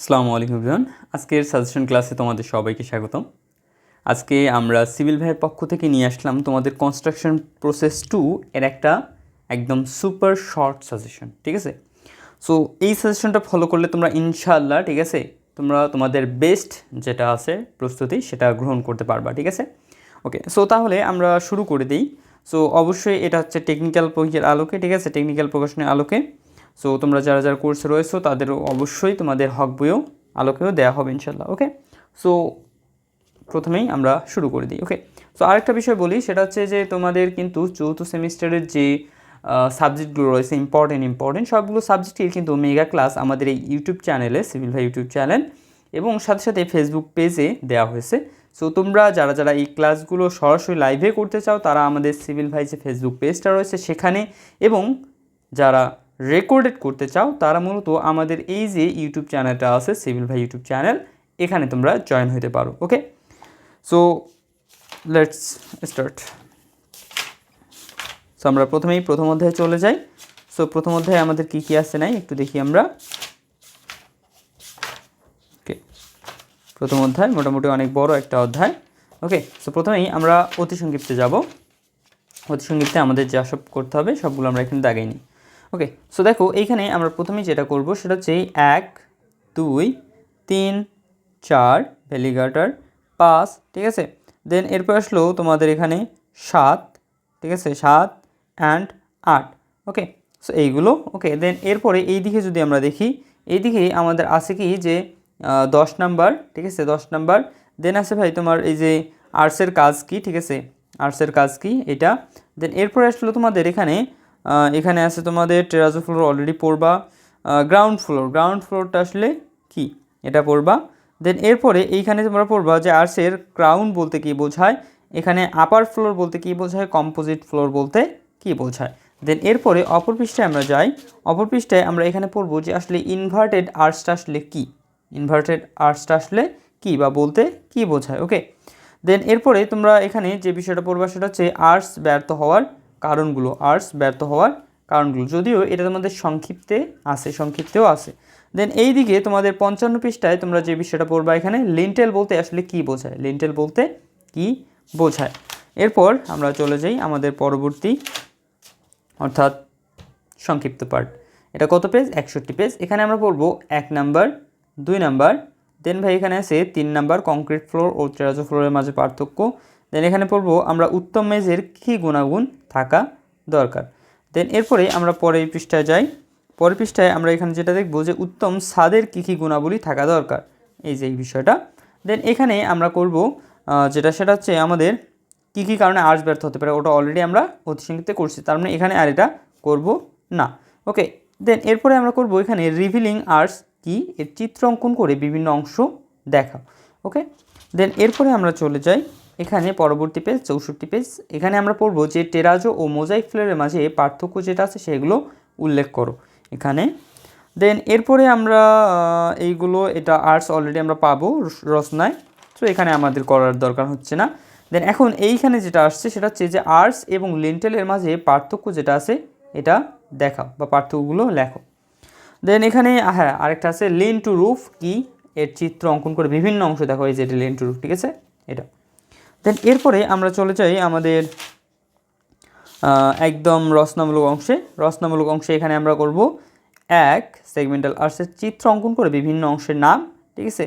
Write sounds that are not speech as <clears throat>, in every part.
আসসালামু আলাইকুম ইবরান আজকের সাজেশন ক্লাসে তোমাদের সবাইকে স্বাগতম। আজকে আমরা সিভিল ভাইয়ের পক্ষ থেকে নিয়ে আসলাম তোমাদের কনস্ট্রাকশন প্রসেস টু এর একটা একদম সুপার শর্ট সাজেশন ঠিক আছে? সো এই সাজেশনটা ফলো করলে তোমরা ইনশাআল্লাহ, ঠিক আছে? তোমরা তোমাদের বেস্ট যেটা আছে প্রস্তুতি সেটা গ্রহণ করতে পারবা, ঠিক আছে? ওকে সো তাহলে আমরা শুরু করে দিই। সো অবশ্যই এটা হচ্ছে টেকনিক্যাল বইয়ের আলোকে, ঠিক আছে? টেকনিক্যাল প্রকাশনের আলোকে। সো তোমরা যারা যারা কোর্সে রয়েছো তাদেরও অবশ্যই তোমাদের হক বইও আলোকেও দেওয়া হবে ইনশাল্লাহ ওকে সো প্রথমেই আমরা শুরু করে দিই ওকে সো আরেকটা বিষয় বলি, সেটা হচ্ছে যে তোমাদের কিন্তু চৌথ সেমিস্টারের যে সাবজেক্টগুলো রয়েছে ইম্পর্টেন্ট ইম্পর্টেন্ট সবগুলো সাবজেক্টের কিন্তু মেগা ক্লাস আমাদের এই ইউটিউব চ্যানেলে সিভিল ভাই ইউটিউব চ্যানেল এবং সাথে সাথে ফেসবুক পেজে দেওয়া হয়েছে। সো তোমরা যারা যারা এই ক্লাসগুলো সরাসরি লাইভে করতে চাও, তারা আমাদের সিভিল ভাই যে ফেসবুক পেজটা রয়েছে সেখানে, এবং যারা রেকর্ডেড করতে চাও, তারা মূলত আমাদের এই যে ইউটিউব চ্যানেলটা আছে, সিভিল ভাই ইউটিউব চ্যানেল, এখানে তোমরা জয়েন হতে পারো, okay? So let's start so আমরা প্রথমেই প্রথম অধ্যায়ে চলে যাই। সো প্রথম অধ্যায়ে আমাদের কী কী আছে নাই, একটু দেখি আমরা। ওকে প্রথম অধ্যায় মোটামুটি অনেক বড় একটা অধ্যায়, ওকে? সো প্রথমেই আমরা অতি সংক্ষিপ্তে যাব। অতি সংক্ষিপ্তে আমাদের যা সব করতে হবে, সবগুলো আমরা এখানে দাগাই নিই। ওকে সো দেখো, এইখানে আমরা প্রথমেই যেটা করব সেটা হচ্ছে এক, দুই, তিন, চার, ভ্যালিগাটার, পাঁচ, ঠিক আছে? দেন এরপর আসলো তোমাদের এখানে সাত, ঠিক আছে? সাত অ্যান্ড আট ওকে সো এইগুলো ওকে দেন এরপরে এই দিকে যদি আমরা দেখি, এই দিকে আমাদের আছে কি যে দশ নাম্বার, ঠিক আছে? দশ নাম্বার দেন আছে ভাই তোমার এই যে আর্টসের কাজ কি, ঠিক আছে? আর্টসের কাজ কি এটা? দেন এরপরে আসলো তোমাদের এখানে এখানে আছে তোমাদের টেরাজো ফ্লোর অলরেডি পড়বা। গ্রাউন্ড ফ্লোর গ্রাউন্ড ফ্লোরটা আসলে কি? এটা পড়বা। দেন এরপরে এইখানে তোমরা পড়বা যে আর্টসের ক্রাউন বলতে কি বোঝায়, এখানে আপার ফ্লোর বলতে কি বোঝায় কম্পোজিট ফ্লোর বলতে কি বোঝায়। দেন এরপরে অপর পৃষ্ঠায় আমরা যাই, অপর পৃষ্ঠায় আমরা এখানে পড়ব যে আসলে ইনভার্টেড আর্টসটা আসলে কি? ইনভার্টেড আর্টসটা আসলে কি বা বলতে কি বোঝায় ওকে দেন এরপরে তোমরা এখানে যে বিষয়টা পড়বা সেটা হচ্ছে আর্টস ব্যর্থ হওয়ার কারণগুলো আর্টস ব্যর্থ হওয়ার কারণগুলো। যদিও এটা তোমাদের সংক্ষিপ্তে আছে, সংক্ষিপ্তেও আছে। দেন এই দিকে তোমাদের পঞ্চান্ন পৃষ্ঠায় তোমরা যে বিষয়টা পড়বা এখানে লিন্টেল বলতে আসলে কি বোঝায়? লিন্টেল বলতে কি বোঝায়? এরপর আমরা চলে যাই আমাদের পরবর্তী, অর্থাৎ সংক্ষিপ্ত পার্ট এটা কত পেজ একষট্টি পেজ এখানে আমরা পড়ব এক নাম্বার, দুই নাম্বার। দেন ভাই এখানে আছে তিন নাম্বার কংক্রিট ফ্লোর ও টেরাজো ফ্লোরের মাঝে পার্থক্য। দেন এখানে পড়ব, আমরা উত্তম মেজের কী গুণাগুণ থাকা দরকার? দেন এরপরে আমরা পরের পৃষ্ঠায় যাই। পরের পৃষ্ঠায় আমরা এখানে যেটা দেখব যে উত্তম স্বাদের কী কী গুণাবলী থাকা দরকার। এই যে এই বিষয়টা। দেন এখানে আমরা করব যেটা সেটা হচ্ছে আমাদের কী কী কারণে আর্টস ব্যর্থ হতে পারে, ওটা অলরেডি আমরা অতি সংক্ষিপ্তে করছি। তার মানে এখানে আর এটা করব না। ওকে দেন এরপরে আমরা করব এখানে রিভিলিং আর্টস কি? এর চিত্র অঙ্কন করে বিভিন্ন অংশ দেখা ওকে দেন এরপরে আমরা চলে যাই। এখানে পরবর্তী পেজ চৌষট্টি পেজ এখানে আমরা পড়ব যে টেরাজো ও মোজাইক ফ্লেয়ারের মাঝে পার্থক্য যেটা আছে সেগুলো উল্লেখ করো এখানে। দেন এরপরে আমরা এইগুলো, এটা আর্টস অলরেডি আমরা পাবো রস- রচনায় তো এখানে আমাদের করার দরকার হচ্ছে না। দেন এখন এইখানে যেটা আসছে সেটা হচ্ছে যে আর্টস এবং লেন্টেলের মাঝে পার্থক্য যেটা আছে, এটা দেখাও বা পার্থক্যগুলো লেখো। দেন এখানে হ্যাঁ আরেকটা আছে লেন টু রুফ কি? এর চিত্র অঙ্কন করে বিভিন্ন অংশ দেখো, এই যে এটা লিন টু রুফ, ঠিক আছে? এটা। দেন এরপরে আমরা চলে যাই আমাদের একদম রচনামূলক অংশে। রচনামূলক অংশে এখানে আমরা করব এক সেগমেন্টাল আর্টসের চিত্র অঙ্কন করে বিভিন্ন অংশের নাম, ঠিক আছে?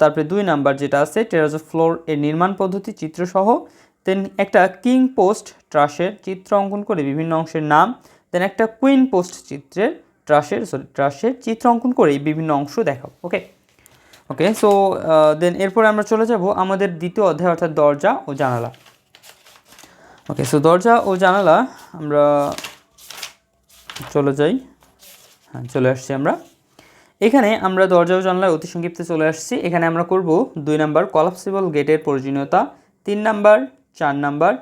তারপরে দুই নাম্বার যেটা আছে টেরাজ ফ্লোর এর নির্মাণ পদ্ধতি চিত্রসহ দেন একটা কিং পোস্ট ট্রাসের চিত্র অঙ্কন করে বিভিন্ন অংশের নাম। দেন একটা কুইন পোস্ট চিত্রের ট্রাসের সরি ট্রাসের চিত্র অঙ্কন করে বিভিন্ন অংশ দেখাও ওকে ওকে সো দেন এরপরে আমরা চলে যাব আমাদের দ্বিতীয় অধ্যায়, অর্থাৎ দরজা ও জানালা। ওকে সো দরজা ও জানালা, আমরা চলে যাই। হ্যাঁ চলে আসছি আমরা। এখানে আমরা দরজা ও জানালায় অতি সংক্ষিপ্তে চলে আসছি। এখানে আমরা করব দুই নাম্বার কলাপসিবল গেটের প্রয়োজনীয়তা, তিন নাম্বার, চার নাম্বার,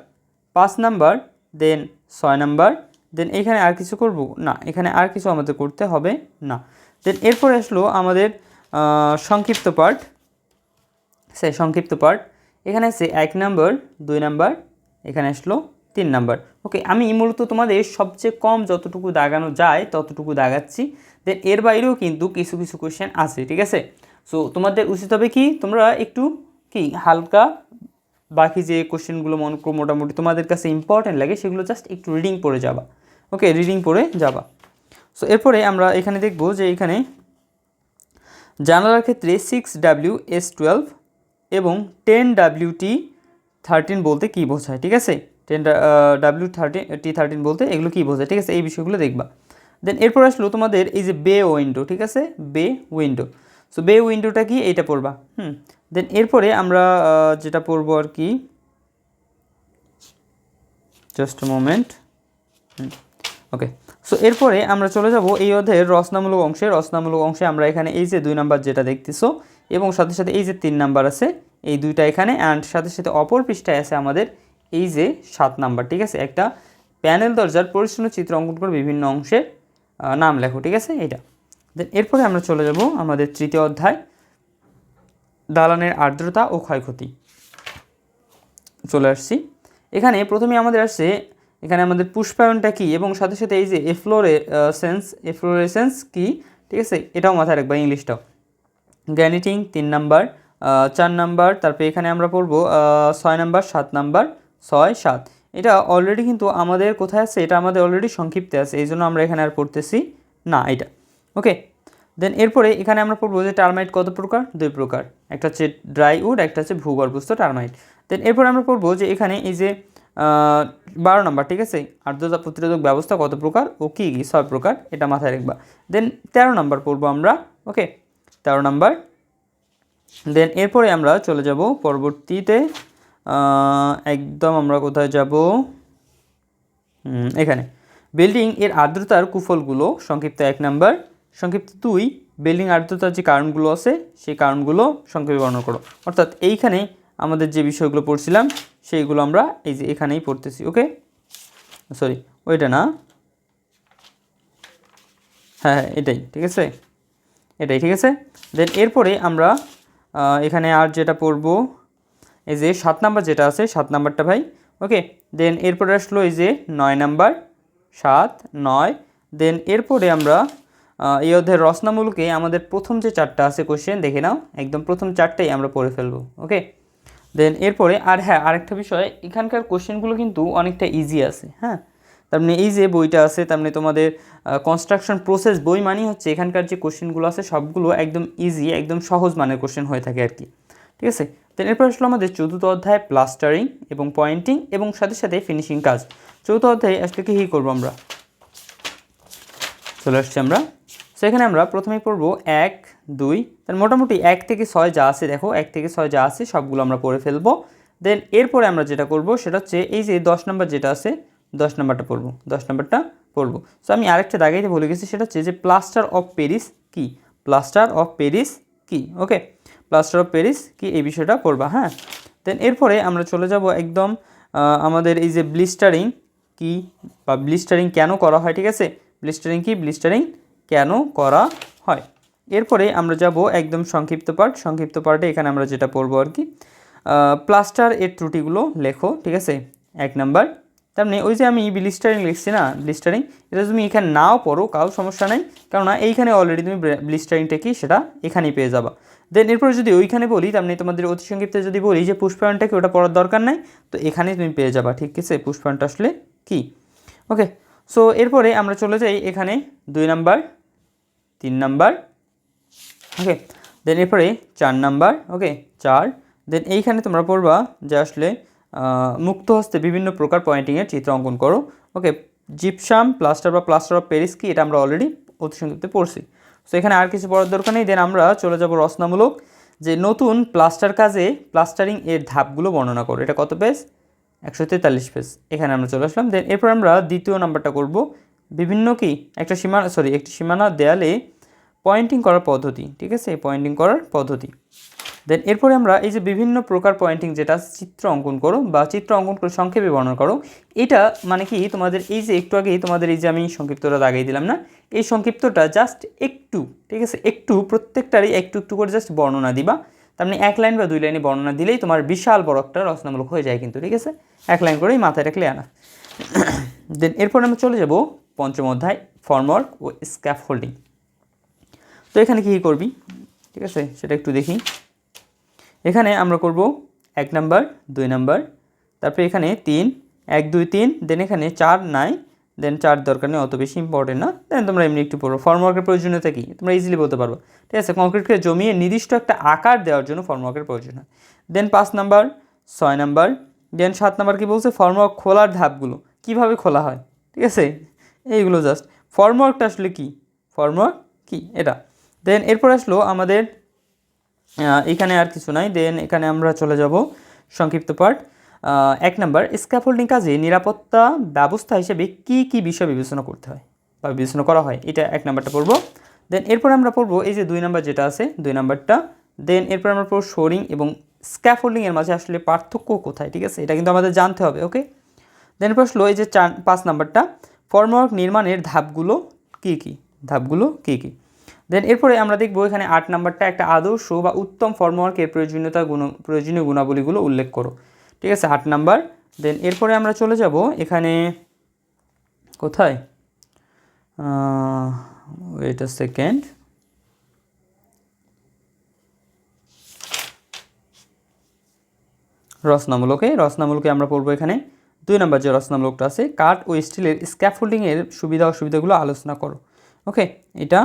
পাঁচ নাম্বার দেন ছয় নাম্বার দেন এখানে আর কিছু করব? না, এখানে আর কিছু আমাদের করতে হবে না। দেন এরপরে আসলো আমাদের সংক্ষিপ্ত পার্ট সে সংক্ষিপ্ত পার্ট এখানে আছে এক নাম্বার, দুই নাম্বার, এখানে আসলো তিন নাম্বার। ওকে আমি মূলত তোমাদের সবচেয়ে কম যতটুকু দাগানো যায় ততটুকু দাগাচ্ছি। দেন এর বাইরেও কিন্তু কিছু কিছু কোয়েশ্চেন আছে, ঠিক আছে? সো তোমাদের উচিত হবে কি, তোমরা একটু কি হালকা বাকি যে কোশ্চেনগুলো মনে করো মোটামুটি তোমাদের কাছে ইম্পর্টেন্ট লাগে, সেগুলো জাস্ট একটু রিডিং পড়ে যাবা। ওকে রিডিং পড়ে যাবা। সো এরপরে আমরা এখানে দেখব যে এখানে জানালার ক্ষেত্রে সিক্স ডাব্লিউ এস টুয়েলভ এবং টেন ডাব্লিউ টি থার্টিন বলতে কী বোঝায়, ঠিক আছে? Ten W thirteen T thirteen বলতে এগুলো কী বোঝায়, ঠিক আছে? এই বিষয়গুলো দেখবা। দেন এরপর আসলো তোমাদের এই যে বে উইন্ডো ঠিক আছে? বে উইন্ডো সো বে উইন্ডোটা কি? এইটা পড়বা। হুম। দেন এরপরে আমরা যেটা পড়ব আর কি জাস্ট মোমেন্ট ওকে সো এরপরে আমরা চলে যাব এই অধ্যায়ের রচনামূলক অংশে। রচনামূলক অংশে আমরা এখানে এই যে দুই নাম্বার যেটা দেখতেছো, এবং সাথে সাথে এই যে তিন নাম্বার আছে, এই দুইটা এখানে অ্যান্ড সাথে সাথে অপর পৃষ্ঠায় আছে আমাদের এই যে সাত নাম্বার, ঠিক আছে? একটা প্যানেল দরজার পরিচ্ছন্ন চিত্র অঙ্কন করে বিভিন্ন অংশের নাম লেখো, ঠিক আছে? এইটা। দেন এরপরে আমরা চলে যাব আমাদের তৃতীয় অধ্যায়, দালানের আর্দ্রতা ও ক্ষয়ক্ষতি। চলে আসছি। এখানে প্রথমে আমাদের আসছে এখানে আমাদের পুষ্পায়নটা কী? এবং সাথে সাথে এই যে এফ্লোরে সেন্স এফ্লোরেসেন্স কী? ঠিক আছে? এটাও মাথায় রাখবা ইংলিশটাও গ্যানিটিং তিন নাম্বার চার নাম্বার, তারপরে এখানে আমরা পড়ব ছয় নাম্বার, সাত নাম্বার, ছয়, সাত। এটা অলরেডি কিন্তু আমাদের কোথায় আছে? এটা আমাদের অলরেডি সংক্ষিপ্তে আছে, এই জন্য আমরা এখানে আর পড়তেছি না এটা। ওকে দেন এরপরে এখানে আমরা পড়ব যে টার্মাইট কত প্রকার? দুই প্রকার। একটা হচ্ছে ড্রাই উড একটা হচ্ছে ভূগর্ভস্থ টার্মাইট দেন এরপরে আমরা পড়ব যে এখানে এই যে বারো নাম্বার, ঠিক আছে? আর্দ্রতা প্রতিরোধক ব্যবস্থা কত প্রকার? ও কী কী? ছয় প্রকার, এটা মাথায় রাখবা। দেন তেরো নাম্বার পড়ব আমরা, ওকে? তেরো নাম্বার। দেন এরপরে আমরা চলে যাব পরবর্তীতে একদম আমরা কোথায় যাব? এখানে। বিল্ডিং এর আর্দ্রতার কুফলগুলো, সংক্ষিপ্ত এক নাম্বার। সংক্ষিপ্ত দুই বিল্ডিং আর্দ্রতার যে কারণগুলো আছে, সেই কারণগুলো সংক্ষেপে বর্ণনা করো। অর্থাৎ এইখানে আমাদের যে বিষয়গুলো পড়ছিলাম সেইগুলো আমরা এই যে এখানেই পড়তেছি, ওকে? সরি ওইটা না। হ্যাঁ হ্যাঁ এটাই, ঠিক আছে? এটাই, ঠিক আছে? দেন এরপরে আমরা এখানে আর যেটা পড়ব, এই যে সাত নাম্বার যেটা আছে, সাত নাম্বারটা ভাই, ওকে? দেন এরপরে আসলো এই যে নয় নাম্বার, সাত, নয়। দেন এরপরে আমরা এই অধ্যায়ের রচনামূলকে আমাদের প্রথম যে চারটা আছে কোশ্চেন দেখে নাও। একদম প্রথম চারটাই আমরা পড়ে ফেলব, ওকে? দেন এরপরে, আর হ্যাঁ আরেকটা বিষয়, এখানকার কোশ্চেনগুলো কিন্তু অনেকটা ইজি আছে হ্যাঁ? তার মানে এই যে বইটা আছে, তার মানে তোমাদের কনস্ট্রাকশন প্রসেস বই মানেই হচ্ছে এখানকার যে কোশ্চেনগুলো আছে, সবগুলো একদম ইজি একদম সহজ মানের কোশ্চেন হয়ে থাকে আর কি। ঠিক আছে? দেন এরপর আসলো আমাদের চতুর্থ অধ্যায় প্লাস্টারিং এবং পয়েন্টিং এবং সাথে সাথে ফিনিশিং কাজ। চতুর্থ অধ্যায়ে কী কী করব আমরা? চলে আসছি আমরা। সেখানে আমরা প্রথমেই পড়ব এক দুই তার মোটামুটি এক থেকে ছয় যা আছে, দেখো, এক থেকে ছয় যা আছে, সবগুলো আমরা পড়ে ফেলব। দেন এরপরে আমরা যেটা করব, সেটা হচ্ছে এই যে দশ নম্বর যেটা আছে, দশ নম্বরটা পড়ব, দশ নম্বরটা পড়ব। সো আমি আরেকটা দাগাইতে ভুলে গেছি, সেটা হচ্ছে যে প্লাস্টার অফ প্যারিস কি? প্লাস্টার অফ প্যারিস কি? ওকে প্লাস্টার অফ প্যারিস কি? এই বিষয়টা পড়বা হ্যাঁ? দেন এরপরে আমরা চলে যাব একদম আমাদের এই যে ব্লিস্টারিং কি বা ব্লিস্টারিং কেন করা হয়, ঠিক আছে? ব্লিস্টারিং কি? ব্লিস্টারিং কেন করা হয়? এরপরে আমরা যাব একদম সংক্ষিপ্ত পার্ট সংক্ষিপ্ত পার্টে এখানে আমরা যেটা পড়ব আর কি প্লাস্টার এর ত্রুটিগুলো লেখো, ঠিক আছে? এক নাম্বার। তার মানে ওই যে আমি ব্লিস্টারিং লিখছি না ব্লিস্টারিং এটা তুমি এখানে নাও পড়ো কাউ সমস্যা নেই। কেননা এইখানে অলরেডি তুমি ব্লিস্টারিংটা কি, সেটা এখানেই পেয়ে যাবা। দেন এরপর যদি ওইখানে বলি, তার মানে তোমাদের অতি সংক্ষিপ্তে যদি বলি যে পুষ্পায়নটা কি, ওটা পড়ার দরকার নাই, তো এখানেই তুমি পেয়ে যাবা, ঠিক আছে? পুষ্পায়নটা আসলে কি? ওকে সো এরপরে আমরা চলে যাই এখানে দুই নাম্বার, তিন নাম্বার ওকে দেন এরপরে চার নাম্বার ওকে চার। দেন এইখানে তোমরা পড়বা যে আসলে মুক্ত হস্তে বিভিন্ন প্রকার পয়েন্টিংয়ের চিত্র অঙ্কন করো। ওকে জিপসাম প্লাস্টার বা প্লাস্টার অফ প্যারিস কি? এটা আমরা অলরেডি অতি সংক্ষিপ্তে পড়ছি। সো এখানে আর কিছু পড়ার দরকার নেই। দেন আমরা চলে যাব রচনামূলক, যে নতুন প্লাস্টার কাজে প্লাস্টারিং এর ধাপগুলো বর্ণনা করো। এটা কত পেজ একশো তেতাল্লিশ পেজ এখানে আমরা চলে আসলাম। দেন এরপর আমরা দ্বিতীয় নাম্বারটা করব। বিভিন্ন কি? একটা সীমানা সরি একটি সীমানা দেয়ালে পয়েন্টিং করার পদ্ধতি, ঠিক আছে? এই পয়েন্টিং করার পদ্ধতি। দেন এরপরে আমরা এই যে বিভিন্ন প্রকার পয়েন্টিং যেটা চিত্র অঙ্কন করো বা চিত্র অঙ্কন করে সংক্ষেপে বর্ণনা করো, এটা মানে কি তোমাদের এই যে একটু আগেই তোমাদের এই যে আমি সংক্ষিপ্তটা দাগাই দিলাম না? এই সংক্ষিপ্তটা জাস্ট একটু, ঠিক আছে? একটু, প্রত্যেকটারই একটু একটু করে জাস্ট বর্ণনা দিবা। তার মানে এক লাইন বা দুই লাইনে বর্ণনা দিলেই তোমার বিশাল বড় একটা রচনামূলক হয়ে যায় কিন্তু, ঠিক আছে? এক লাইন করেই মাথায় রাখলে আনা দেন এরপর আমরা চলে যাব পঞ্চম অধ্যায় ফর্মওয়ার্ক ও স্ক্যাফ হোল্ডিং তো এখানে কী করবি? ঠিক আছে, সেটা একটু দেখি। এখানে আমরা করব এক নাম্বার, দুই নাম্বার, তারপরে এখানে তিন, এক, দুই, তিন দেন এখানে চার, নাই দেন চার দরকার নেই, অত বেশি ইম্পর্টেন্ট না। দেন তোমরা এমনি একটু পড়ো। ফর্মওয়ার্কের প্রয়োজনীয়তা কি? তোমরা ইজিলি বলতে পারব। ঠিক আছে কংক্রিটকে জমিয়ে নির্দিষ্ট একটা আকার দেওয়ার জন্য ফর্মওয়ার্কের প্রয়োজন হয়। দেন পাঁচ নাম্বার, ছয় নাম্বার দেন সাত নাম্বার কী বলছে? ফর্মওয়ার্ক খোলার ধাপগুলো। কীভাবে খোলা হয়? ঠিক আছে, এইগুলো জাস্ট ফর্মওয়ার্কটা আসলে কী? ফর্মওয়ার্ক কী? এটা। দেন এরপর আসলো আমাদের এখানে আর কিছু নাই। দেন এখানে আমরা চলে যাব সংক্ষিপ্ত আহ, এক নাম্বার স্ক্যাফোল্ডিং কাজে নিরাপত্তা ব্যবস্থা হিসেবে কি কি বিষয় বিবেচনা করতে হয় বা বিবেচনা করা হয়? এটা এক নাম্বারটা পড়ব। দেন এরপর আমরা পড়ব এই যে দুই নাম্বার যেটা আছে দুই নাম্বারটা। দেন এরপর আমরা পড়ব শোরিং এবং স্ক্যাফোল্ডিংয়ের মাঝে আসলে পার্থক্য কোথায় ঠিক আছে? এটা কিন্তু আমাদের জানতে হবে ওকে দেন এরপর আসলো এই যে চার পাঁচ নাম্বারটা। ফর্মওয়ার্ক নির্মাণের ধাপগুলো কী কী? ধাপগুলো কী কি? দেন এরপরে আমরা দেখব এখানে আট নাম্বারটা একটা আদর্শ বা উত্তম ফর্মওয়ার্কের প্রয়োজনীয়তা গুণ, প্রয়োজনীয় গুণাবলীগুলো উল্লেখ করো। ঠিক আছে, আট নাম্বার। দেন এরপরে আমরা চলে যাব এখানে কোথায়? ওয়েট আ সেকেন্ড রচনামূলকে রচনামূলকে আমরা পড়ব এখানে। দুই নম্বর যে রচনামূলকটা আছে, কাঠ ও স্টিলের স্ক্যাফোল্ডিংয়ের সুবিধা অসুবিধাগুলো আলোচনা করো। ওকে এটা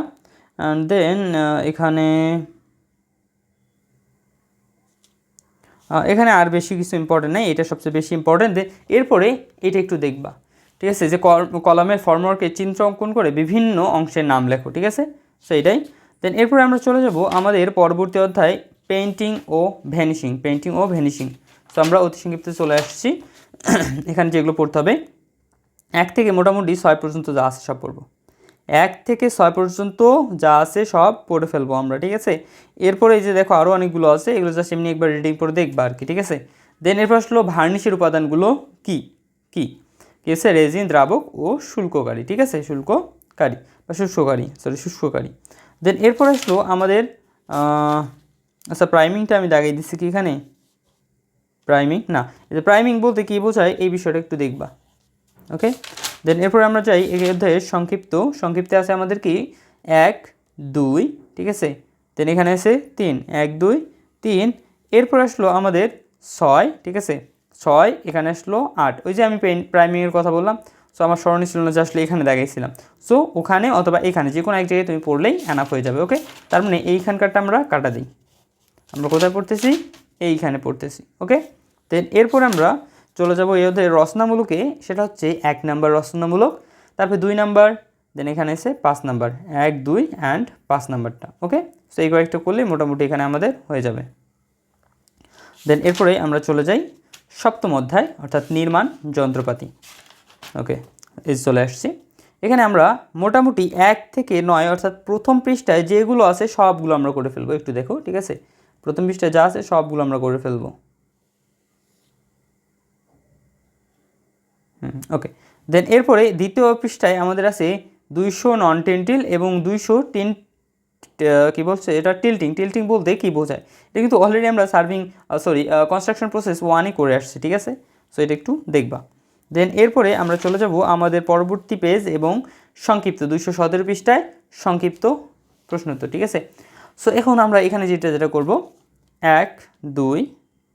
দেন এখানে আহ, এখানে আর বেশি কিছু ইম্পর্টেন্ট নেই এটা সবচেয়ে বেশি ইম্পর্টেন্ট দেন এরপরে এটা একটু দেখবা ঠিক আছে? যে কল- কলমের ফর্মওয়ার্কে চিত্র অঙ্কন করে বিভিন্ন অংশের নাম লেখো ঠিক আছে? সো এটাই। দেন এরপরে আমরা চলে যাব আমাদের পরবর্তী অধ্যায় পেন্টিং ও ভ্যানিশিং পেন্টিং ও ভ্যানিশিং তো আমরা অতি সংক্ষিপ্তে চলে আসছি। <coughs> এখানে যেগুলো পড়তে হবে এক থেকে মোটামুটি ছয় পর্যন্ত যা আছে সব পড়ব। এক থেকে ছয় পর্যন্ত যা আছে সব পড়ে ফেলব আমরা, ঠিক আছে? এরপরে এই যে দেখো আরও অনেকগুলো আছে, এগুলো জাস্ট এমনি একবার রিডিং করে দেখবা আর কি, ঠিক আছে? দেন এরপর আসলো ভার্নিশের উপাদানগুলো কি? কি? কি আছে রেজিন দ্রাবক ও শুল্ককারী, ঠিক আছে? শুল্ককারী বা শুষ্ককারী সরি শুষ্ককারী। দেন এরপর আসলো আমাদের আচ্ছা প্রাইমিংটা আমি দাগিয়ে দিচ্ছি কি এখানে? প্রাইমিং না প্রাইমিং বলতে কী বোঝায়? এই বিষয়টা একটু দেখবা ওকে দেন এরপরে আমরা চাই এই অধ্যায়ের সংক্ষিপ্ত। সংক্ষিপ্তে আছে আমাদের কি? এক, দুই, ঠিক আছে? দেন এখানে আছে তিন। এক, দুই, তিন। এরপর আসলো আমাদের ছয়, ঠিক আছে? ছয়, এখানে আসলো আট। ওই যে আমি প্রাইমিংয়ের কথা বললাম সো আমার স্মরণে ছিল না যে আসলে এখানে দেখাইছিলাম। সো ওখানে অথবা এখানে যে কোনো এক জায়গায় তুমি পড়লেই অ্যানাফ হয়ে যাবে ওকে তার মানে এইখানকারটা আমরা কাটা দিই। আমরা কোথায় পড়তেছি? এইখানে পড়তেছি ওকে দেন এরপর আমরা চলে যাব এই অধ্যায়ের রচনামূলকে, সেটা হচ্ছে এক নাম্বার রচনামূলক, তারপরে দুই নাম্বার দেন এখানে এসে পাঁচ নাম্বার, এক, দুই অ্যান্ড পাঁচ নাম্বারটা ওকে সো এই কয়েকটা করলে মোটামুটি এখানে আমাদের হয়ে যাবে। দেন এরপরে আমরা চলে যাই সপ্তম অধ্যায়, অর্থাৎ নির্মাণ যন্ত্রপাতি ওকে এই চলে আসছি। এখানে আমরা মোটামুটি এক থেকে নয়, অর্থাৎ প্রথম পৃষ্ঠায় যেগুলো আছে সবগুলো আমরা করে ফেলব, একটু দেখো, ঠিক আছে? প্রথম পৃষ্ঠায় যা আছে সবগুলো আমরা করে ফেলব। ওকে দেন এরপরে দ্বিতীয় পৃষ্ঠায় আমাদের আছে দুইশো নন টেন্টিল এবং দুইশো টেন কী বলছে এটা টিল্টিং টিল্টিং বলতে কী বোঝায়? এটা কিন্তু অলরেডি আমরা সার্ভিং সরি কনস্ট্রাকশন প্রসেস ওয়ানই করে আসছি, ঠিক আছে? সো এটা একটু দেখবা। দেন এরপরে আমরা চলে যাব আমাদের পরবর্তী পেজ এবং সংক্ষিপ্ত, দুইশো সতেরো পৃষ্ঠায় সংক্ষিপ্ত প্রশ্নোত্তর, ঠিক আছে? সো এখন আমরা এখানে যেটা যেটা করব, এক, দুই,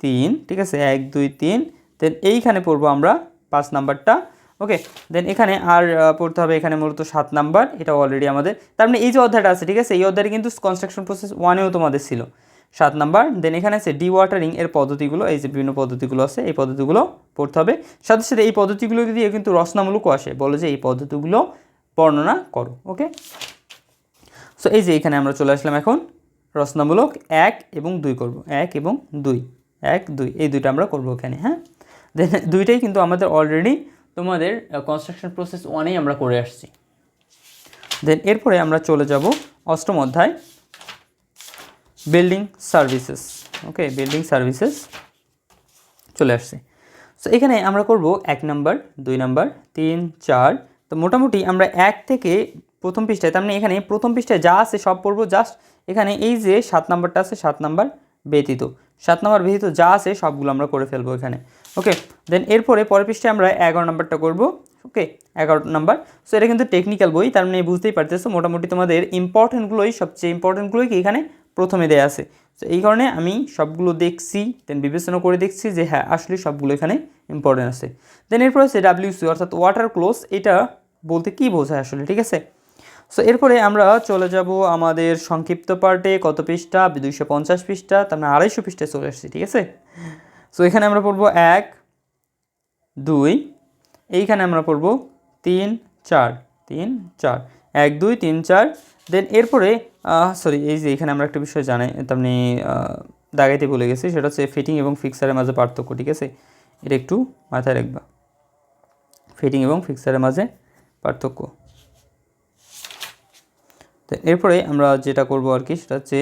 তিন, ঠিক আছে? এক, দুই, তিন দেন এইখানে পড়ব আমরা পাঁচ নাম্বারটা, ওকে? দেন এখানে আর পড়তে হবে এখানে মূলত সাত নাম্বার এটা অলরেডি আমাদের। তার মানে এই যে অধ্যায়টা আছে, ঠিক আছে? এই অধ্যায়টা কিন্তু কনস্ট্রাকশন প্রসেস ওয়ানেও তোমাদের ছিল। সাত নাম্বার দেন এখানে আছে ডি ওয়াটারিং এর পদ্ধতিগুলো, এই যে বিভিন্ন পদ্ধতিগুলো আছে, এই পদ্ধতিগুলো পড়তে হবে। সাথে সাথে এই পদ্ধতিগুলো দিয়ে কিন্তু রচনামূলকও আসে, বলে যে এই পদ্ধতিগুলো বর্ণনা করো, ওকে? সো এই যে এখানে আমরা চলে আসলাম এখন, রচনামূলক এক এবং দুই করব। এক এবং দুই, এক, দুই, এই দুইটা আমরা করব এখানে হ্যাঁ? দেন <laughs> দুইটাই কিন্তু আমাদের অলরেডি তোমাদের কনস্ট্রাকশন প্রসেস ওয়ানেই আমরা করে আসছি। দেন এরপরে আমরা চলে যাব অষ্টম অধ্যায় building services okay building services চলে আসছে। সো এখানে আমরা করব এক নাম্বার দুই নাম্বার তিন, চার। তো মোটামুটি আমরা এক থেকে প্রথম পৃষ্ঠায়, তার মানে এখানে প্রথম পৃষ্ঠায় যা আছে সব পড়ব জাস্ট এখানে এই যে সাত নাম্বারটা আছে, সাত নাম্বার ব্যতীত। সাত নাম্বার ব্যতীত যা আছে সবগুলো আমরা করে ফেলব এখানে। ওকে দেন এরপরে পরের পৃষ্ঠে আমরা এগারো নাম্বারটা করব। ওকে এগারো নাম্বার। সো এটা কিন্তু টেকনিক্যাল বই, তার মানে বুঝতেই পারতেছো, মোটামুটি তোমাদের ইম্পর্টেন্টগুলোই সবচেয়ে ইম্পর্টেন্টগুলোই কি এখানে প্রথমে দেয়া আছে। তো এই কারণে আমি সবগুলো দেখছি দেন বিবেচনা করে দেখছি যে হ্যাঁ আসলে সবগুলো এখানে ইম্পর্টেন্ট আছে। দেন এরপর আছে ডাব্লিউসি অর্থাৎ ওয়াটার ক্লোজ এটা বলতে কী বোঝায় আসলে, ঠিক আছে? সো এরপরে আমরা চলে যাব আমাদের সংক্ষিপ্ত পার্টে, কত পৃষ্ঠা? দুইশো পঞ্চাশ পৃষ্ঠা, তার মানে আড়াইশো পৃষ্ঠায় চলে আসছি, ঠিক আছে? সো এখানে আমরা পড়ব এক দুই এইখানে আমরা পড়ব তিন চার তিন চার এক দুই তিন চার দেন এরপরে সরি এই যে এখানে আমরা একটা বিষয় জানাই তার মানে আহ, দাগাইতে ভুলে গেছি সেটা হচ্ছে ফিটিং এবং ফিক্সারের মাঝে পার্থক্য ঠিক আছে? এটা একটু মাথায় রাখবা। ফিটিং এবং ফিক্সারের মাঝে পার্থক্য। তো এরপরে আমরা যেটা করব আর কি সেটা হচ্ছে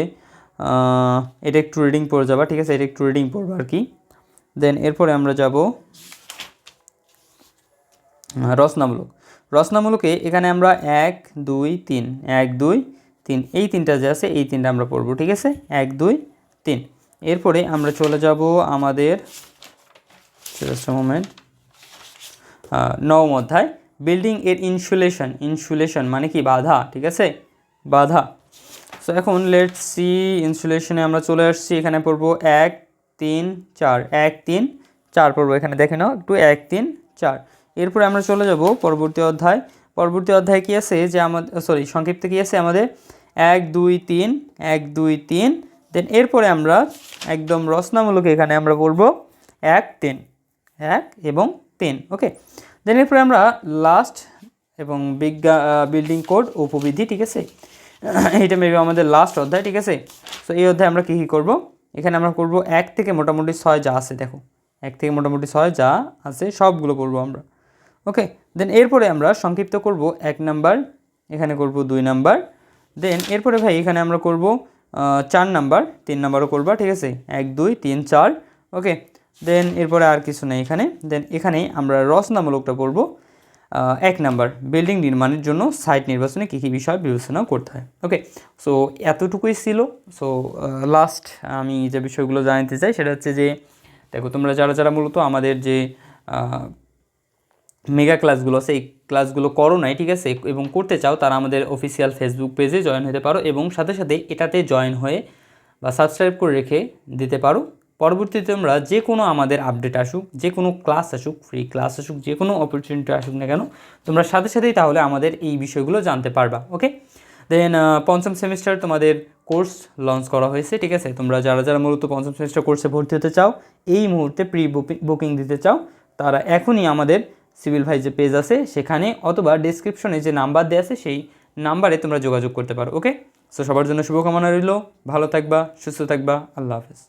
এটা একটু রিডিং পড়ে যাবা ঠিক আছে? এটা একটু রিডিং পড়ব আর কি। দেন এরপরে আমরা যাব রচনামূলক। রচনামূলকে এখানে আমরা এক, দুই, তিন, এক, দুই, তিন, এই তিনটা যে আছে, এই তিনটা আমরা পড়ব, ঠিক আছে? এক, দুই, তিন। এরপরে আমরা চলে যাব আমাদের মোমেন্ট নবম অধ্যায় বিল্ডিং এর ইনসুলেশন ইনসুলেশন মানে কি? বাধা, ঠিক আছে? বাধা। সো এখন লেট সি ইনসুলেশনে আমরা চলে আসছি, এখানে পড়ব এক তিন, চার, এক, তিন, চার পড়ব। এখানে দেখে নাও, একটু এক, তিন, চার। এরপরে আমরা চলে যাব পরবর্তী অধ্যায়। পরবর্তী অধ্যায় কী আছে? যে আমাদের সরি সংক্ষিপ্তে কী আছে? আমাদের এক, দুই, তিন, এক, দুই, তিন। দেন এরপরে আমরা একদম রচনামূলক এখানে আমরা বলব এক, তিন, এক এবং তিন ওকে দেন এরপরে আমরা লাস্ট এবং বিজ্ঞা বিল্ডিং কোড উপবিধি, ঠিক আছে? <clears throat> এইটা মেবি আমাদের লাস্ট অধ্যায়, ঠিক আছে? সো এই অধ্যায়ে আমরা কী কী করব? এখানে আমরা করব এক থেকে মোটামুটি ছয় যা আছে, দেখো। এক থেকে মোটামুটি ছয় যা আছে, সবগুলো করব আমরা। ওকে, দেন এরপরে আমরা সংক্ষিপ্ত করব এক নাম্বার, এখানে করব দুই নাম্বার। দেন এরপরে ভাই, এখানে আমরা করব চার নাম্বার, তিন নাম্বারও করবা, ঠিক আছে? এক, দুই, তিন, চার। ওকে, দেন এরপরে আর কিছু নেই এখানে। দেন এখানে আমরা রচনামূলকটা পড়ব এক নাম্বার বিল্ডিং নির্মাণের জন্য সাইট নির্বাচনে কী কী বিষয় বিবেচনা করতে হয়? ওকে সো এতটুকুই ছিল। সো লাস্ট আমি যে বিষয়গুলো জানাতে চাই সেটা হচ্ছে যে, দেখো তোমরা যারা যারা মূলত আমাদের যে মেগা ক্লাসগুলো আছে, এই ক্লাসগুলো করো নাই, ঠিক আছে, এবং করতে চাও, তারা আমাদের অফিসিয়াল ফেসবুক পেজে জয়েন হতে পারো এবং সাথে সাথে এটাতে জয়েন হয়ে বা সাবস্ক্রাইব করে রেখে দিতে পারো। পরবর্তীতে তোমরা যে কোনো আমাদের আপডেট আসুক, যে কোনো ক্লাস আসুক ফ্রি ক্লাস আসুক, যে কোনো অপরচুনিটি আসুক না কেন, তোমরা সাথে সাথেই তাহলে আমাদের এই বিষয়গুলো জানতে পারবা ওকে দেন পঞ্চম সেমিস্টার তোমাদের কোর্স লঞ্চ করা হয়েছে, ঠিক আছে? তোমরা যারা যারা মূলত পঞ্চম সেমিস্টার কোর্সে ভর্তি হতে চাও, এই মুহূর্তে প্রি বুকিং দিতে চাও, তারা এখনই আমাদের সিভিল ভাই যে পেজ আছে, সেখানে অথবা ডিসক্রিপশনে যে নাম্বার দেওয়া আছে, সেই নাম্বারে তোমরা যোগাযোগ করতে পারো ওকে সো সবার জন্য শুভকামনা রইল, ভালো থাকবা, সুস্থ থাকবা, আল্লাহ হাফেজ।